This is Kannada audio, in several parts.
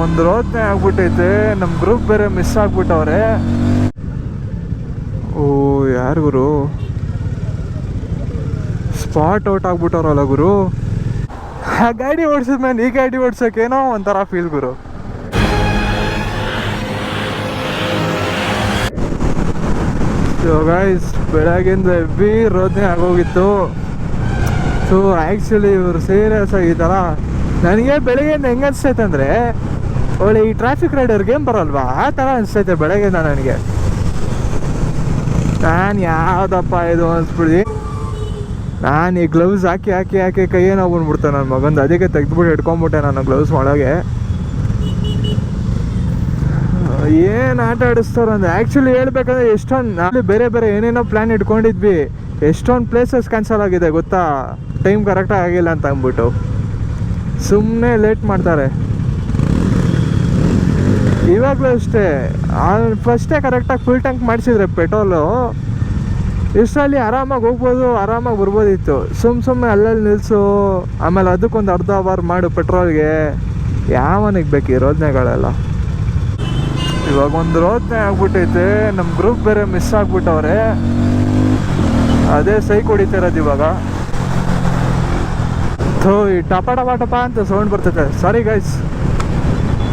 ಒಂದು ರೋದನೆ ಆಗ್ಬಿಟ್ಟೈತೆ ನಮ್ಮ ಗ್ರೂಪ್ ಬೇರೆ ಮಿಸ್ ಆಗ್ಬಿಟ್ಟವ್ರೆ. ಓ, ಯಾರು ಗುರು? ಸ್ಪಾಟ್ ಔಟ್ ಆಗ್ಬಿಟ್ಟವ್ರಲ್ಲ ಗುರು. ಆ ಗಾಡಿ ಓಡಿಸಿದ್ಮೇಲೆ ಈ ಗಾಡಿ ಓಡ್ಸೋಕ್ಕೇನೋ ಒಂಥರ ಫೀಲ್ ಗುರು. ಸೊ ಗೈಸ್ ಬೆಳಗಿಂದ ಎಬ್ಬಿ ರೋದನೆ ಆಗೋಗಿತ್ತು. ಸೊ ಆ್ಯಕ್ಚುಲಿ ಇವರು ಸೀರಿಯಸ್ ಈ ಥರ ನನಗೆ ಬೆಳಗ್ಗೆಯಿಂದ ಹೆಂಗೆ ಅನಿಸ್ತೈತೆ ಅಂದರೆ ಒಳ್ಳೆ ಈ ಟ್ರಾಫಿಕ್ ರೈಡರ್ ಗೇಮ್ ಬರಲ್ವಾ? ಆ ಥರ ಅನಿಸ್ತೈತೆ ಬೆಳಗ್ಗೆಯಿಂದ ನನಗೆ. ನಾನು ಯಾವುದಪ್ಪ ಇದು ಅನ್ಸ್ಬಿಡಿ ನಾನು ಈ ಗ್ಲೌಸ್ ಹಾಕಿ ಹಾಕಿ ಹಾಕಿ ಕೈಯೇ ನೋವು ಬಂದ್ಬಿಡ್ತೆ ನನ್ನ ಮಗಂದು. ಅದಕ್ಕೆ ತೆಗೆದ್ಬಿಟ್ಟು ಇಟ್ಕೊಂಬಿಟ್ಟೆ ನಾನು ಗ್ಲೌಸ್ ಒಳಗೆ. ಏನು ಆಟ ಆಡಿಸ್ತಾರ ಅಂದ್ರೆ ಆ್ಯಕ್ಚುಲಿ ಹೇಳ್ಬೇಕಂದ್ರೆ ಎಷ್ಟೊಂದು ನಾಳೆ ಬೇರೆ ಬೇರೆ ಏನೇನೋ ಪ್ಲ್ಯಾನ್ ಇಟ್ಕೊಂಡಿದ್ವಿ. ಎಷ್ಟೊಂದು ಪ್ಲೇಸಸ್ ಕ್ಯಾನ್ಸಲ್ ಆಗಿದೆ ಗೊತ್ತಾ? ಟೈಮ್ ಕರೆಕ್ಟಾಗಿ ಆಗಿಲ್ಲ ಅಂತ ಅಂದ್ಬಿಟ್ಟು. ಸುಮ್ಮನೆ ಲೇಟ್ ಮಾಡ್ತಾರೆ. ಇವಾಗಲೂ ಅಷ್ಟೇ. ಫಸ್ಟೇ ಕರೆಕ್ಟಾಗಿ ಫುಲ್ ಟ್ಯಾಂಕ್ ಮಾಡಿಸಿದ್ರೆ ಪೆಟ್ರೋಲು ಇಷ್ಟರಲ್ಲಿ ಆರಾಮಾಗಿ ಹೋಗ್ಬೋದು, ಆರಾಮಾಗಿ ಬರ್ಬೋದಿತ್ತು. ಸುಮ್ಮ ಸುಮ್ಮನೆ ಅಲ್ಲಲ್ಲಿ ನಿಲ್ಲಿಸು ಆಮೇಲೆ ಅದಕ್ಕೊಂದು ಅರ್ಧ ಅವರ್ ಮಾಡು ಪೆಟ್ರೋಲ್ಗೆ ಯಾವನಿಗೆ ಬೇಕು ಈ ರೋದನೆಗಳೆಲ್ಲ ಇವಾಗ ಒಂದು ರೋದನೆ ಆಗ್ಬಿಟ್ಟೈತೆ ನಮ್ಮ ಗ್ರೂಪ್ ಬೇರೆ ಮಿಸ್ ಆಗ್ಬಿಟ್ಟವ್ರೆ. ಅದೇ ಸೈ ಹೊಡಿತಿರೋದು ಇವಾಗ. ಥೋ, ಈ ಟಪ ಟಪ ಟಪ ಅಂತ ಸೌಂಡ್ ಬರ್ತೈತೆ. ಸಾರಿ ಗೈಸ್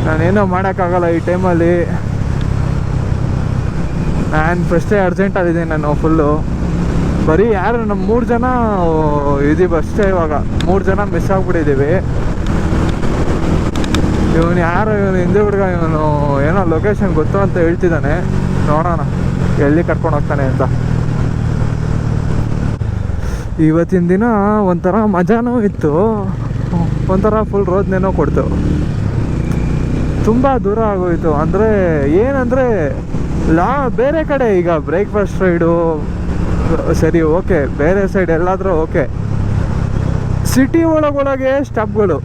ನಾನೇನೋ ಮಾಡೋಕ್ಕಾಗಲ್ಲ ಈ ಟೈಮಲ್ಲಿ. ನಾನು ಫಸ್ಟೇ ಅರ್ಜೆಂಟಲ್ಲಿದ್ದೀನಿ ನಾನು ಫುಲ್ಲು ಬರೀ ಯಾರು ನಮ್ಮ ಮೂರು ಜನ, ಇದೀವಿ ಅಷ್ಟೇ ಇವಾಗ. ಮೂರು ಜನ ಮಿಸ್ ಆಗ್ಬಿಟ್ಟಿದ್ದೀವಿ ಇವನು ಯಾರು, ಇವನು ಹಿಂದೆ ಹುಡುಗ, ಇವನು ಏನೋ ಲೊಕೇಶನ್ ಗೊತ್ತು ಅಂತ ಹೇಳ್ತಿದ್ದಾನೆ. ನೋಡೋಣ, ಎಲ್ಲಿ ಕರ್ಕೊಂಡು ಹೋಗ್ತಾನೆ ಅಂತ. ಇವತ್ತಿನ ದಿನ ಒಂಥರ ಮಜಾನೂ ಇತ್ತು. ಒಂಥರ ಫುಲ್ ರೋದ್ನೇನೋ ಕೊಡ್ತು. ತುಂಬ ದೂರ ಆಗೋಯ್ತು. ಅಂದರೆ ಏನಂದರೆ, ಲಾ ಬೇರೆ ಕಡೆ ಈಗ ಬ್ರೇಕ್ಫಾಸ್ಟ್ ರೈಡು ಸರಿ ಓಕೆ ಬೇರೆ ಸೈಡ್ ಎಲ್ಲಾದರೂ ಓಕೆ ಸಿಟಿ ಒಳಗೊಳಗೆ ಸ್ಟಾಪ್ಗಳು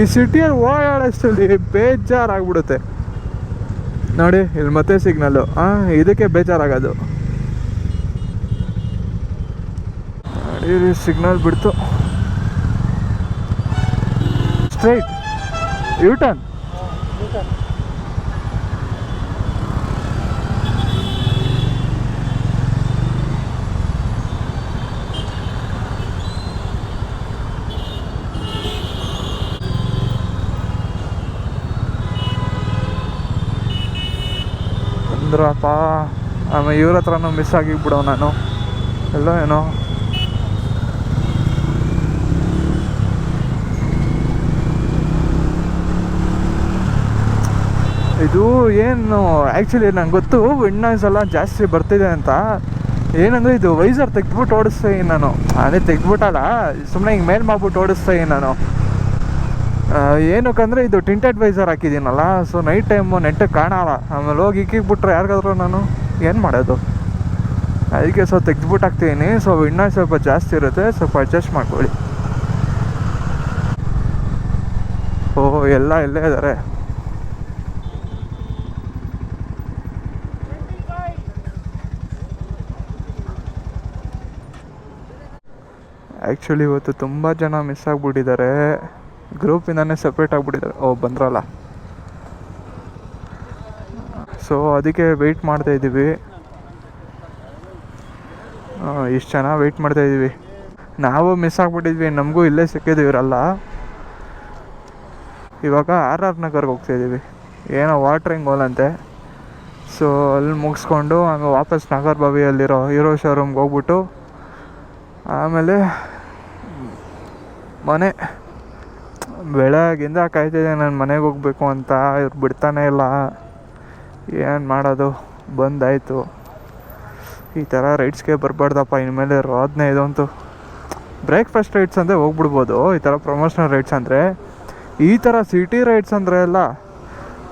ಈ ಸಿಟಿಯಲ್ಲಿ ಬೇಜಾರ್ ಬೇಜಾರಾಗ್ಬಿಡುತ್ತೆ. ನೋಡಿ, ಇಲ್ಲಿ ಮತ್ತೆ ಸಿಗ್ನಲ್ಲು ಹಾಂ ಇದಕ್ಕೆ ಬೇಜಾರಾಗೋದು. ನೋಡಿ ಸಿಗ್ನಲ್ ಬಿಡ್ತು. ಸ್ಟ್ರೈಟ್ ಯೂಟರ್ನ್ ಅಂದ್ರಪ್ಪ ಆಮೇಲೆ ಇವ್ರ ಹತ್ರನೂ ಮಿಸ್ ಆಗಿಬಿಡೋ ನಾನು. ಎಲ್ಲ ಏನೋ. ಇದು ಏನು ಆ್ಯಕ್ಚುಲಿ ನಂಗೆ ಗೊತ್ತು ವಿಂಡ್ ನಾಯ್ಸ್ ಎಲ್ಲ ಜಾಸ್ತಿ ಬರ್ತಿದೆ ಅಂತ. ಏನಂದರೆ ಇದು ವೈಸರ್ ತೆಗ್ದ್ಬಿಟ್ಟು ಓಡಿಸ್ತೀನಿ ನಾನು. ಅದೇ ತೆಗ್ದ್ಬಿಟ್ಟಲ್ಲ ಸುಮ್ಮನೆ ಹಿಂಗೆ ಮೇಲ್ ಮಾಡ್ಬಿಟ್ಟು ಓಡಿಸ್ತಾ ಇದೀನಿ ನಾನು. ಏನಕ್ಕಂದ್ರೆ ಇದು ಟಿಂಟೆಡ್ ವೈಸರ್ ಹಾಕಿದ್ದೀನಲ್ಲ ಸೊ ನೈಟ್ ಟೈಮು ನೆಟ್ಟಗೆ ಕಾಣಲ್ಲ. ಆಮೇಲೆ ಹೋಗಿ ಇಕ್ಕಿಬಿಟ್ರೆ ಯಾರಿಗಾದ್ರೂ ನಾನು ಏನು ಮಾಡೋದು? ಅದಕ್ಕೆ ಸೊ ತೆಗೆದ್ಬಿಟ್ಟು ಹಾಕ್ತೀನಿ. ಸೊ ಇನ್ನೂ ಸ್ವಲ್ಪ ಜಾಸ್ತಿ ಇರುತ್ತೆ, ಸ್ವಲ್ಪ ಅಡ್ಜಸ್ಟ್ ಮಾಡ್ಕೊಳ್ಳಿ. ಓ ಎಲ್ಲ ಇಲ್ಲೇ ಇದ್ದಾರೆ ಆ್ಯಕ್ಚುಲಿ ಇವತ್ತು ತುಂಬ ಜನ ಮಿಸ್ ಆಗಿಬಿಟ್ಟಿದ್ದಾರೆ. ಗ್ರೂಪಿಂದನೇ ಸಪ್ರೇಟ್ ಆಗಿಬಿಟ್ಟಿದ್ದಾರೆ. ಓ, ಬಂದ್ರಲ್ಲ. ಸೊ ಅದಕ್ಕೆ ವೆಯ್ಟ್ ಮಾಡ್ತಾ ಇದ್ದೀವಿ. ಇಷ್ಟು ಜನ ವೆಯ್ಟ್ ಮಾಡ್ತಾ ಇದ್ದೀವಿ. ನಾವು ಮಿಸ್ ಆಗಿಬಿಟ್ಟಿದ್ವಿ. ನಮಗೂ ಇಲ್ಲೇ ಸಿಕ್ಕಿದ್ವಿ ಇವರಲ್ಲ ಇವಾಗ ಆರ್ ಆರ್ ನಗರ್ಗೆ ಹೋಗ್ತಾ ಇದ್ದೀವಿ. ಏನೋ ವಾಟ್ರಿಂಗ್ ಹೋಲ್ ಅಂತೆ. ಸೊ ಅಲ್ಲಿ ಮುಗಿಸ್ಕೊಂಡು ಹಂಗೆ ವಾಪಸ್ ನಗರ್ ಬಾವಿಯಲ್ಲಿರೋ ಹೀರೋ ಶೋರೂಮ್ಗೆ ಹೋಗ್ಬಿಟ್ಟು ಆಮೇಲೆ ಮನೆ ಬೆಳಗಿಂದ ಕಾಯ್ತಿದ್ದೆ, ನಾನು ಮನೆಗೆ ಹೋಗ್ಬೇಕು ಅಂತ. ಇವ್ರು ಬಿಡ್ತಾನೆ ಇಲ್ಲ. ಏನು ಮಾಡೋದು? ಬಂದಾಯಿತು. ಈ ಥರ ರೈಡ್ಸ್ಗೆ ಬರಬಾರ್ದಪ್ಪ. ಇನ್ಮೇಲೆ ರೋದನೆ ಇದು ಅಂತೂ ಬ್ರೇಕ್ಫಾಸ್ಟ್ ರೈಡ್ಸ್ ಅಂದರೆ ಹೋಗ್ಬಿಡ್ಬೋದು. ಈ ಥರ ಪ್ರಮೋಷನಲ್ ರೈಡ್ಸ್ ಅಂದರೆ. ಈ ಥರ ಸಿಟಿ ರೈಡ್ಸ್ ಅಂದರೆ ಎಲ್ಲ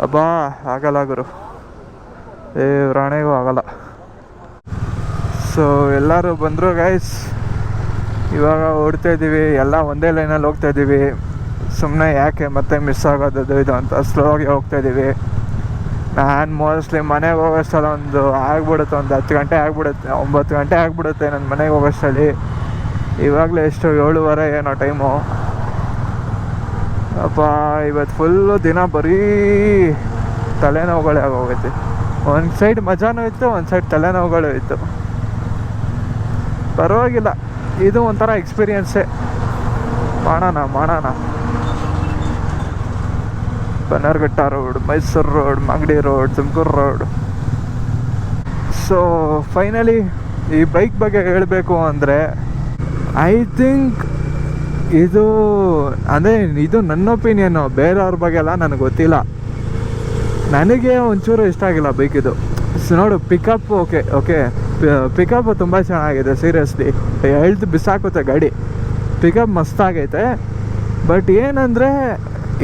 ಅಬ್ಬಾ, ಆಗಲ್ಲ ಗುರು. ಏ, ರಾಣೆಗೂ ಆಗಲ್ಲ. ಸೊ ಎಲ್ಲರೂ ಬಂದರು ಗೈಸ್ ಇವಾಗ ಓಡ್ತಾ ಎಲ್ಲ ಒಂದೇ ಲೈನಲ್ಲಿ ಹೋಗ್ತಾ ಇದ್ದೀವಿ ಸುಮ್ಮನೆ ಯಾಕೆ ಮತ್ತೆ ಮಿಸ್ ಆಗೋದು ಇದು ಅಂತ ಸ್ಲೋ ಆಗಿ ಹೋಗ್ತಾ ಇದ್ದೀವಿ ನಾನು ಮೋಸ್ಟ್ಲಿ ಮನೆಗೆ ಹೋಗೋಷ್ಟಲ್ಲ ಒಂದು ಆಗ್ಬಿಡುತ್ತೆ, ಒಂದು ಹತ್ತು ಗಂಟೆ ಆಗ್ಬಿಡುತ್ತೆ, ಒಂಬತ್ತು ಗಂಟೆ ಆಗ್ಬಿಡುತ್ತೆ ನನ್ನ ಮನೆಗೆ ಹೋಗೋಷ್ಟರಲ್ಲಿ ಇವಾಗಲೇ ಎಷ್ಟು ಏಳುವರೆ ಏನೋ ಟೈಮು ಅಪ್ಪ ಇವತ್ತು ಫುಲ್ಲು ದಿನ ಬರೀ ತಲೆನೋವುಗಳೇ ಆಗೋಗೈತಿ. ಒಂದು ಸೈಡ್ ಮಜಾನೂ ಇತ್ತು, ಒಂದು ಸೈಡ್ ತಲೆನೋವುಗಳು ಇತ್ತು. ಪರವಾಗಿಲ್ಲ, ಇದು ಒಂಥರ ಎಕ್ಸ್ಪೀರಿಯನ್ಸೇ ಮಾಡೋಣ ಮಾಡೋಣ. Bannerghatta road, Mysuru road, Magadi road, Tumakuru road. So finally ಈ ಬೈಕ್ ಬಗ್ಗೆ ಹೇಳಬೇಕು ಅಂದರೆ ಐ ಥಿಂಕ್ ಇದು ಅದೇ ಇದು ನನ್ನ ಒಪಿನಿಯನ್ನು ಬೇರೆಯವ್ರ ಬಗ್ಗೆ ಎಲ್ಲ ನನಗೆ ಗೊತ್ತಿಲ್ಲ. ನನಗೆ ಒಂಚೂರು ಇಷ್ಟ ಆಗಿಲ್ಲ ಬೈಕ್ ಇದು. ಸೊ ನೋಡು ಪಿಕಪ್ ಓಕೆ ಓಕೆ ಪಿಕಪ್ ತುಂಬ ಚೆನ್ನಾಗಿದೆ ಸೀರಿಯಸ್ಲಿ ಎಳ್ದು ಬಿಸಾಕುತ್ತೆ ಗಾಡಿ. ಪಿಕಪ್ ಮಸ್ತಾಗೈತೆ ಬಟ್ ಏನಂದರೆ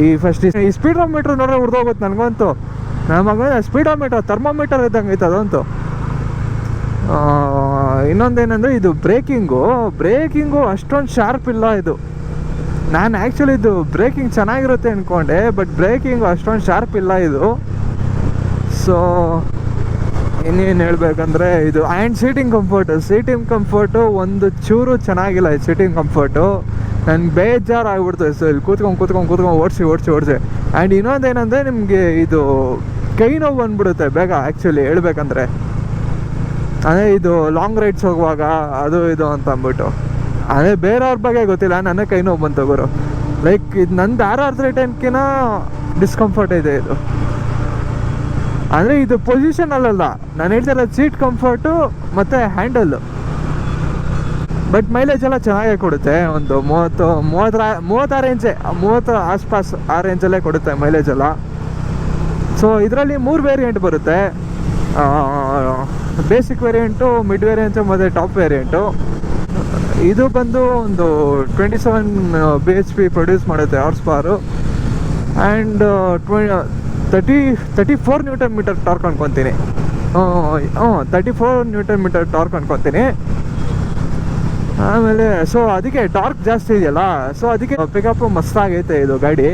ಈ ಫಸ್ಟ್ ಈ ಸ್ಪೀಡೋಮೀಟ್ರ್ ನೋಡ್ರೆ ಹುಡ್ದೋಗುತ್ತೆ ನನಗಂತೂ. ನನ್ನ ಮಗ ಸ್ಪೀಡೋಮೀಟರ್ ಥರ್ಮೋಮೀಟರ್ ಇದ್ದಂಗೆ ಐತೆ ಅದಂತೂ. ಇನ್ನೊಂದೇನೆಂದರೆ ಇದು ಬ್ರೇಕಿಂಗು. ಬ್ರೇಕಿಂಗು ಅಷ್ಟೊಂದು ಶಾರ್ಪ್ ಇಲ್ಲ ಇದು. ನಾನು ಆ್ಯಕ್ಚುಲಿ ಇದು ಬ್ರೇಕಿಂಗ್ ಚೆನ್ನಾಗಿರುತ್ತೆ ಅಂದ್ಕೊಂಡೆ ಬಟ್ ಬ್ರೇಕಿಂಗು ಅಷ್ಟೊಂದು ಶಾರ್ಪ್ ಇಲ್ಲ ಇದು. ಸೊ ಇನ್ನೇನು ಹೇಳ್ಬೇಕಂದ್ರೆ ಇದು and seating comfort seating comfort ಒಂದು ಚೂರು ಚೆನ್ನಾಗಿಲ್ಲ ಈ ಸೀಟಿಂಗ್ ಕಂಫರ್ಟು ನನ್ಗೆ ಬೇಜಾರು ಆಗ್ಬಿಡ್ತು ಸೊ ಇಲ್ಲಿ ಕೂತ್ಕೊಂಡು ಕೂತ್ಕೊಂಡು ಕೂತ್ಕೊಂಡು ಓಡಿಸಿ ಓಡಿಸಿ ಓಡಿಸಿ. ಆ್ಯಂಡ್ ಇನ್ನೊಂದೇನೆಂದರೆ ನಿಮಗೆ ಇದು ಕೈ ನೋವು ಬಂದ್ಬಿಡುತ್ತೆ ಬೇಗ ಆ್ಯಕ್ಚುಲಿ ಹೇಳ್ಬೇಕಂದ್ರೆ. ಅದೇ ಇದು ಲಾಂಗ್ ರೈಡ್ಸ್ ಹೋಗುವಾಗ, ಅದು ಇದು ಅಂತ ಅಂದ್ಬಿಟ್ಟು. ಅದೇ ಬೇರೆಯವ್ರ ಬಗ್ಗೆ ಗೊತ್ತಿಲ್ಲ ನನಗೆ ಕೈ ನೋವು ಬಂತು ಗುರು. ಲೈಕ್ ಇದು ನಂದು ತ್ರೀ ಟೆನ್ಕಿನ ಡಿಸ್ಕಂಫರ್ಟ್ ಇದೆ ಇದು. ಅಂದರೆ ಇದು ಪೊಸಿಷನ್ ಅಲ್ಲಲ್ಲ, ನಾನು ಹೇಳ್ತಿರೋ ಸೀಟ್ ಕಂಫರ್ಟು ಮತ್ತು ಹ್ಯಾಂಡಲ್ಲು ಬಟ್ ಮೈಲೇಜ್ ಎಲ್ಲ ಚೆನ್ನಾಗೇ ಕೊಡುತ್ತೆ. ಒಂದು ಮೂವತ್ತು, ಮೂವತ್ತರ, ಮೂವತ್ತಾರು ರೇಂಜೆ ಮೂವತ್ತು ಆಸ್ಪಾಸ್ ಆ ರೇಂಜಲ್ಲೇ ಕೊಡುತ್ತೆ ಮೈಲೇಜ್ ಎಲ್ಲ. ಸೊ ಇದರಲ್ಲಿ ಮೂರು ವೇರಿಯಂಟ್ ಬರುತ್ತೆ. ಬೇಸಿಕ್ ವೇರಿಯಂಟು ಮಿಡ್ ವೇರಿಯಂಟು ಮತ್ತು ಟಾಪ್ ವೇರಿಯಂಟು ಇದು ಬಂದು ಒಂದು twenty seven B H P produce ಮಾಡುತ್ತೆ horsepower and ಟ್ವೆ thirty thirty four newton metre torque ಅನ್ಕೊತೀನಿ. ಹ್ಞೂ thirty four newton metre torque ಅನ್ಕೊತೀನಿ. ಆಮೇಲೆ ಸೊ ಅದಕ್ಕೆ ಟಾರ್ಕ್ ಜಾಸ್ತಿ ಇದೆಯಲ್ಲ ಸೊ ಅದಕ್ಕೆ ಪಿಕಪ್ ಮಸ್ತ್ ಆಗೈತೆ ಇದು ಗಾಡಿ.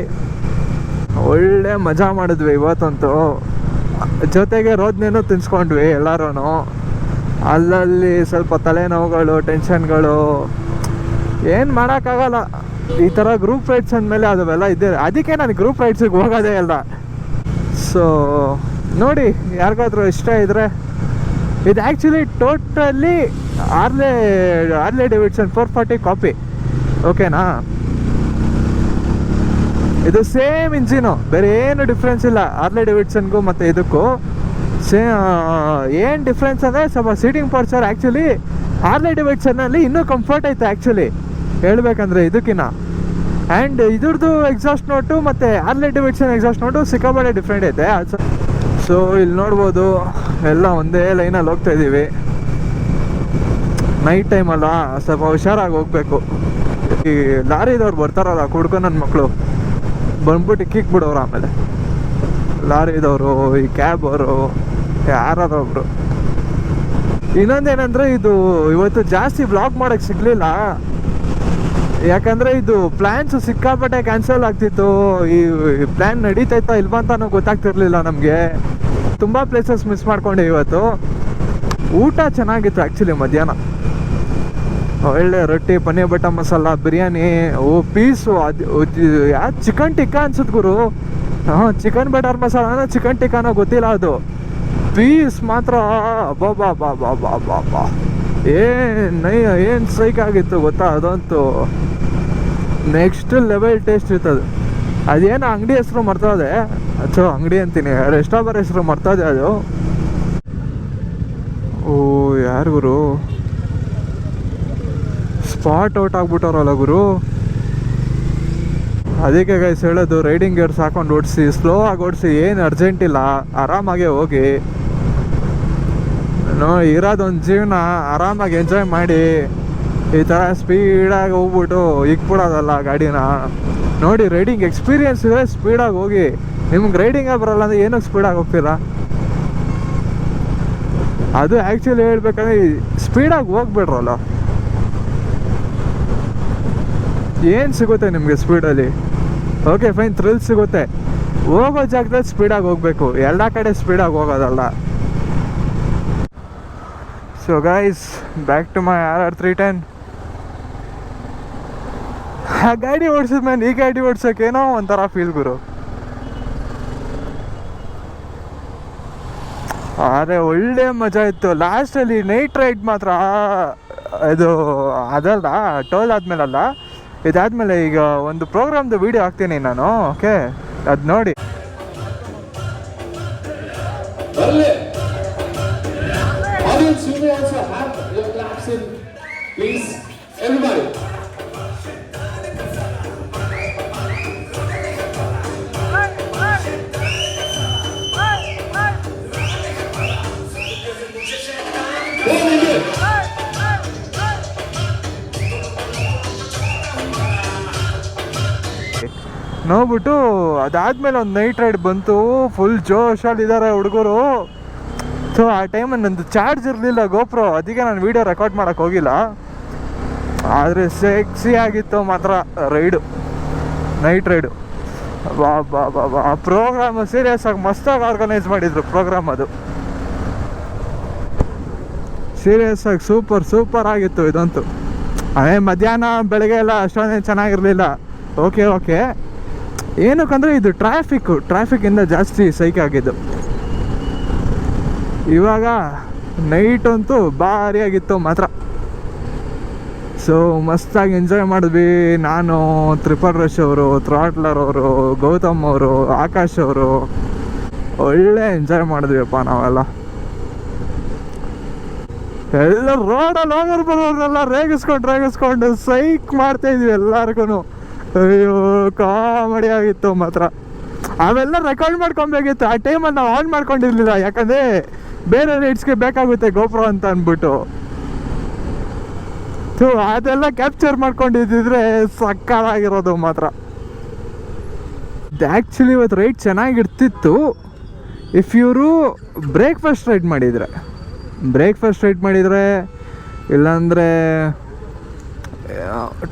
ಒಳ್ಳೆ ಮಜಾ ಮಾಡಿದ್ವಿ ಇವತ್ತಂತೂ. ಜೊತೆಗೆ ರೋದ್ನೇನು ತಿನ್ಸ್ಕೊಂಡ್ವಿ ಎಲ್ಲರೂ ಅಲ್ಲಲ್ಲಿ ಸ್ವಲ್ಪ ತಲೆನೋವುಗಳು ಟೆನ್ಷನ್ಗಳು ಏನು ಮಾಡೋಕ್ಕಾಗಲ್ಲ. ಈ ಥರ ಗ್ರೂಪ್ ರೈಡ್ಸ್ ಅಂದಮೇಲೆ ಅದವೆಲ್ಲ ಇದೆ ಅದಕ್ಕೆ ನಾನು ಗ್ರೂಪ್ ರೈಡ್ಸಿಗೆ ಹೋಗೋದೇ ಇಲ್ಲ. ಸೊ ನೋಡಿ, ಯಾರಿಗಾದ್ರೂ ಇಷ್ಟ ಇದ್ದರೆ ಇದು actually totally Harley Harley Davidson four forty copy ಓಕೆನಾ ಇದು ಸೇಮ್ ಇಂಜಿನು ಬೇರೆ ಏನು ಡಿಫ್ರೆನ್ಸ್ ಇಲ್ಲ. ಆರ್ಲೆ ಡೇವಿಡ್ಸನ್ಗೂ ಮತ್ತು ಇದಕ್ಕೂ. ಸೇ ಏನು ಡಿಫ್ರೆನ್ಸ್ ಅಂದರೆ ಸ್ವಲ್ಪ ಸೀಟಿಂಗ್ ಪೋರ್ಚರ್ ಆ್ಯಕ್ಚುಲಿ ಆರ್ಲೆ ಡಿವೈಡ್ಸನ್ನಲ್ಲಿ ಇನ್ನೂ ಕಂಫರ್ಟ್ ಐತೆ ಆ್ಯಕ್ಚುಲಿ ಹೇಳ್ಬೇಕಂದ್ರೆ ಇದಕ್ಕಿನ್ನ. ಆ್ಯಂಡ್ ಇದ್ರದ್ದು ಎಕ್ಸಾಸ್ಟ್ ನೋಟು ಮತ್ತು ಆರ್ಲೆ ಡೇವಿಡ್ಸನ್ ಎಕ್ಸಾಸ್ಟ್ ನೋಟು ಸಿಕ್ಕಾಬಾಳೆ ಡಿಫ್ರೆಂಟ್ ಐತೆ. ಸೊ ಇಲ್ಲಿ ನೋಡ್ಬೋದು, ಎಲ್ಲ ಒಂದೇ ಲೈನಲ್ಲಿ ಹೋಗ್ತಾ ಇದ್ದೀವಿ ನೈಟ್ ಟೈಮ್ ಅಲ್ಲ, ಸ್ವಲ್ಪ ಹುಷಾರಾಗಿ ಹೋಗ್ಬೇಕು. ಈ ಲಾರಿದವ್ರು ಬರ್ತಾರಲ್ಲ ಕುಡ್ಕೊ ನನ್ನ ಮಕ್ಕಳು ಬಂದ್ಬಿಟ್ಟು ಕಿಕ್ ಬಿಡೋರು ಆಮೇಲೆ. ಲಾರಿದವರು, ಈ ಕ್ಯಾಬ್ ಅವರು ಒಬ್ರು. ಇನ್ನೊಂದೇನಂದ್ರೆ ಇದು, ಇವತ್ತು ಜಾಸ್ತಿ ಬ್ಲಾಗ್ ಮಾಡಕ್ ಸಿಗ್ಲಿಲ್ಲ. ಯಾಕಂದ್ರೆ ಇದು ಪ್ಲಾನ್ಸ್ ಸಿಕ್ಕಾಪಟ್ಟೆ ಕ್ಯಾನ್ಸಲ್ ಆಗ್ತಿತ್ತು. ಈ ಪ್ಲಾನ್ ನಡೀತೈತಾ ಇಲ್ವಾ ಅಂತ ಗೊತ್ತಾಗ್ತಿರ್ಲಿಲ್ಲ ನಮಗೆ. ತುಂಬಾ ಪ್ಲೇಸಸ್ ಮಿಸ್ ಮಾಡ್ಕೊಂಡೆ ಇವತ್ತು. ಊಟ ಚೆನ್ನಾಗಿತ್ತು ಆ್ಯಕ್ಚುಲಿ ಮಧ್ಯಾಹ್ನ. ಒಳ್ಳೆ ರೊಟ್ಟಿ, ಪನ್ನೀರ್ ಬಟರ್ ಮಸಾಲ, ಬಿರಿಯಾನಿ, ಓ, ಪೀಸು, ಅದು ಯಾ ಚಿಕನ್ ಟಿಕ್ಕಾ ಅನ್ಸುತ್ತೆ ಗುರು. ಹಾಂ ಚಿಕನ್ ಬಟರ್ ಮಸಾಲಾನ ಚಿಕನ್ ಟಿಕ್ಕಾನೋ ಗೊತ್ತಿಲ್ಲ ಅದು. ಪೀಸ್ ಮಾತ್ರ ಬಾಬಾ ಬಾ ಬಾ ಬಾ ಏನು ಏನು ಸೈಕ್ ಆಗಿತ್ತು ಗೊತ್ತಾ ಅದಂತೂ. ನೆಕ್ಸ್ಟ್ ಲೆವೆಲ್ ಟೇಸ್ಟ್ ಇರ್ತದೆ. ಅದೇನು ಅಂಗಡಿ ಹೆಸರು ಮರ್ತದೆ ಅಥೋ ಅಂಗಡಿ ಅಂತೀನಿ. ರೆಸ್ಟಾಬರ್ ಹೆಸರು ಮರ್ತದೆ ಅದು. ಓ, ಯಾರು ಗುರು? ಸ್ಪಾಟ್ ಔಟ್ ಆಗ್ಬಿಟ್ಟವ್ರಲ್ಲ ಗುರು. ಅದಕ್ಕೆ ಗೈಸ್ ಹೇಳೋದು ರೈಡಿಂಗ್ ಗೇರ್ಸ್ ಹಾಕೊಂಡು ಓಡಿಸಿ ಸ್ಲೋ ಆಗಿ ಓಡಿಸಿ, ಏನು ಅರ್ಜೆಂಟ್ ಇಲ್ಲ, ಆರಾಮಾಗೆ ಹೋಗಿ. ನೋ ಇರೋದೊಂದು ಜೀವನ ಆರಾಮಾಗಿ ಎಂಜಾಯ್ ಮಾಡಿ, ಈ ಥರ ಸ್ಪೀಡಾಗಿ ಹೋಗ್ಬಿಟ್ಟು ಇಕ್ಬಿಡೋದಲ್ಲ ಗಾಡಿನ. ನೋಡಿ ರೈಡಿಂಗ್ ಎಕ್ಸ್ಪೀರಿಯನ್ಸ್ ಇದೆ ಸ್ಪೀಡಾಗಿ ಹೋಗಿ. ನಿಮ್ಗೆ ರೈಡಿಂಗೇ ಬರಲ್ಲ ಅಂದರೆ ಏನಕ್ಕೆ ಸ್ಪೀಡಾಗಿ ಹೋಗ್ತೀರಾ? ಅದು ಆ್ಯಕ್ಚುಲಿ ಹೇಳ್ಬೇಕಂದ್ರೆ ಸ್ಪೀಡಾಗಿ ಹೋಗ್ಬಿಡ್ರಲ್ಲ. ಏನು ಸಿಗುತ್ತೆ ನಿಮಗೆ ಸ್ಪೀಡಲ್ಲಿ ಓಕೆ ಫೈನ್ ಥ್ರಿಲ್ ಸಿಗುತ್ತೆ. ಹೋಗೋ ಜಾಗದಲ್ಲಿ ಸ್ಪೀಡಾಗಿ ಹೋಗಬೇಕು. ಎಲ್ಲ ಕಡೆ ಸ್ಪೀಡಾಗಿ ಹೋಗೋದಲ್ಲ. So guys back to my R R three ten ಆ ಗಾಡಿ ಓಡಿಸಿದ್ಮೇಲೆ ಈ ಗಾಡಿ ಓಡ್ಸೋಕ್ಕೇನೋ ಒಂಥರ ಫೀಲ್ ಗುರು. ಆದರೆ ಒಳ್ಳೆ ಮಜಾ ಇತ್ತು. ಲಾಸ್ಟಲ್ಲಿ ನೈಟ್ ರೈಡ್ ಮಾತ್ರ ಇದು ಅದಲ್ಲ ಟೋಲ್ ಆದ್ಮೇಲಲ್ಲ? ಇದಾದ್ಮೇಲೆ ಈಗ ಒಂದು ಪ್ರೋಗ್ರಾಮ್ದು ವಿಡಿಯೋ ಹಾಕ್ತೀನಿ ನಾನು ಓಕೆ ಅದು ನೋಡಿ. Please, Audience, ನೋಡ್ಬಿಟ್ಟು ಅದಾದ್ಮೇಲೆ ಒಂದು ನೈಟ್ ರೈಡ್ ಬಂತು ಫುಲ್ ಜೋಶಲ್ಲಿದ್ದಾರೆ ಹುಡುಗರು. ಸೊ ಆ ಟೈಮಲ್ಲಿ ನಂದು ಚಾರ್ಜ್ ಇರಲಿಲ್ಲ ಗೋಪ್ರೋ ಅದಕ್ಕೆ ನಾನು ವೀಡಿಯೋ ರೆಕಾರ್ಡ್ ಮಾಡೋಕ್ಕೆ ಹೋಗಿಲ್ಲ. ಆದರೆ ಸೆಕ್ಸಿ ಆಗಿತ್ತು ಮಾತ್ರ ರೈಡು ನೈಟ್ ರೈಡು ಬಾ ಬಾ ಬಾ ಬಾ ಆ ಪ್ರೋಗ್ರಾಮ್ ಸೀರಿಯಸ್ ಆಗಿ ಮಸ್ತಾಗಿ ಆರ್ಗನೈಸ್ ಮಾಡಿದ್ರು ಪ್ರೋಗ್ರಾಮ್ ಅದು. ಸೀರಿಯಸ್ ಆಗಿ ಸೂಪರ್ ಸೂಪರ್ ಆಗಿತ್ತು ಇದಂತೂ. ಅದೇ ಮಧ್ಯಾಹ್ನ, ಬೆಳಗ್ಗೆ ಎಲ್ಲ ಅಷ್ಟೊಂದೇನು ಚೆನ್ನಾಗಿರಲಿಲ್ಲ. ಓಕೆ ಓಕೆ ಏನಕ್ಕಂದ್ರೆ ಇದು ಟ್ರಾಫಿಕ್ಕು ಟ್ರಾಫಿಕ್ಕಿಂದ ಜಾಸ್ತಿ ಸೈಕ್ ಆಗಿದ್ದು. ಇವಾಗ ನೈಟ್ ಅಂತೂ ಭಾರಿ ಆಗಿತ್ತು ಮಾತ್ರ. ಸೊ ಮಸ್ತಾಗಿ ಎಂಜಾಯ್ ಮಾಡಿದ್ವಿ ನಾನು ತ್ರಿಪಲ್ ರಶ್ ಅವರು ಥ್ರಾಟ್ಲರ್ ಅವರು ಗೌತಮ್ ಅವರು ಆಕಾಶ್ ಅವರು. ಒಳ್ಳೆ ಎಂಜಾಯ್ ಮಾಡಿದ್ವಿಪ್ಪ ನಾವೆಲ್ಲ. ಎಲ್ಲ ರೋಡಲ್ಲಿ ಹೋಗೋರು ಬರೋರೆಲ್ಲ ರೇಗಿಸ್ಕೊಂಡು ರೇಗಿಸ್ಕೊಂಡು ಸೈಕ್ ಮಾಡ್ತಾ ಇದ್ವಿ ಎಲ್ಲರಿಗೂ ಅಯ್ಯೋ ಕಾಮಿಡಿ ಆಗಿತ್ತು ಮಾತ್ರ. ಅವೆಲ್ಲ ರೆಕಾರ್ಡ್ ಮಾಡ್ಕೊಬೇಕಿತ್ತು ಆ ಟೈಮಲ್ಲಿ ನಾವು ಆನ್ ಮಾಡ್ಕೊಂಡಿರ್ಲಿಲ್ಲ. ಯಾಕಂದರೆ ಬೇರೆ ರೈಡ್ಸ್ಗೆ ಬೇಕಾಗುತ್ತೆ ಗೋಪುರ ಅಂತ ಅಂದ್ಬಿಟ್ಟು. ಸೊ ಅದೆಲ್ಲ ಕ್ಯಾಪ್ಚರ್ ಮಾಡ್ಕೊಂಡಿದ್ದಿದ್ರೆ ಸಕ್ಕತ್ತಾಗಿರೋದು ಮಾತ್ರ. ಆ್ಯಕ್ಚುಲಿ ಇವತ್ತು ರೈಡ್ ಚೆನ್ನಾಗಿರ್ತಿತ್ತು. ಇಫ್ ಇವರು ಬ್ರೇಕ್ಫಾಸ್ಟ್ ರೈಡ್ ಮಾಡಿದರೆ. ಬ್ರೇಕ್ಫಾಸ್ಟ್ ರೈಡ್ ಮಾಡಿದರೆ, ಇಲ್ಲಾಂದರೆ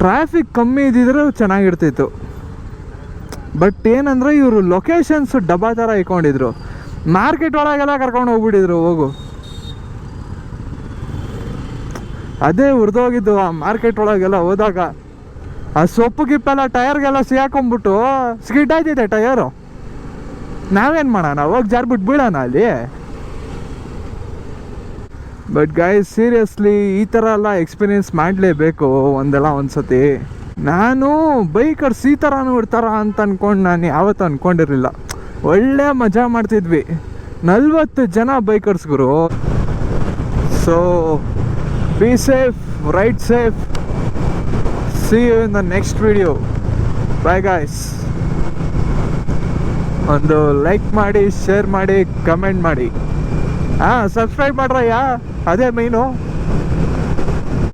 ಟ್ರಾಫಿಕ್ ಕಮ್ಮಿ ಇದ್ದಿದ್ರೆ ಚೆನ್ನಾಗಿರ್ತಿತ್ತು. ಬಟ್ ಏನಂದರೆ ಇವರು ಲೊಕೇಶನ್ಸ್ ಡಬ್ಬಾ ಥರ ಇಟ್ಕೊಂಡಿದ್ರು. ಮಾರ್ಕೆಟ್ ಒಳಗೆಲ್ಲ ಕರ್ಕೊಂಡು ಹೋಗ್ಬಿಟ್ಟಿದ್ರು, ಹೋಗು. ಅದೇ ಹುರಿದೋಗಿದ್ದು ಆ ಮಾರ್ಕೆಟ್ ಒಳಗೆಲ್ಲ ಹೋದಾಗ. ಆ ಸೊಪ್ಪು ಗಿಪ್ಪೆಲ್ಲ ಟಯರ್ಗೆಲ್ಲ ಸಿಗಾಕೊಂಬಿಟ್ಟು ಸ್ಕಿಡ್ ಆಯ್ತಿದೆ ಟಯರು ನಾವೇನು ಮಾಡೋಣ, ಹೋಗಿ ಜಾರ್ಬಿಟ್ಟು ಬೀಳೋಣ ಅಲ್ಲಿ? ಬಟ್ ಗಾಯ್ಸ್ ಸೀರಿಯಸ್ಲಿ ಈ ಥರ ಎಲ್ಲ ಎಕ್ಸ್ಪೀರಿಯೆನ್ಸ್ ಮಾಡಲೇಬೇಕು ಒಂದೆಲ್ಲ ಒಂದ್ಸತಿ. ನಾನು ಬೈಕರ್ಸ್ ಈ ಥರ ನೋಡ್ತಾರ ಅಂತ ಅಂದ್ಕೊಂಡು ನಾನು ಯಾವತ್ತೂ ಅಂದ್ಕೊಂಡಿರಲಿಲ್ಲ ಒಳ್ಳೆ ಮಜಾ ಮಾಡ್ತಿದ್ವಿ. ನಲ್ವತ್ತು ಜನ bikers Guru. So be safe ride safe see you in the next video bye guys ಒಂದು ಲೈಕ್ ಮಾಡಿ ಶೇರ್ ಮಾಡಿ ಕಮೆಂಟ್ ಮಾಡಿ. ಹಾಂ ಸಬ್ಸ್ಕ್ರೈಬ್ ಮಾಡ್ರಯ್ಯ ಅದೇ ಮೈನು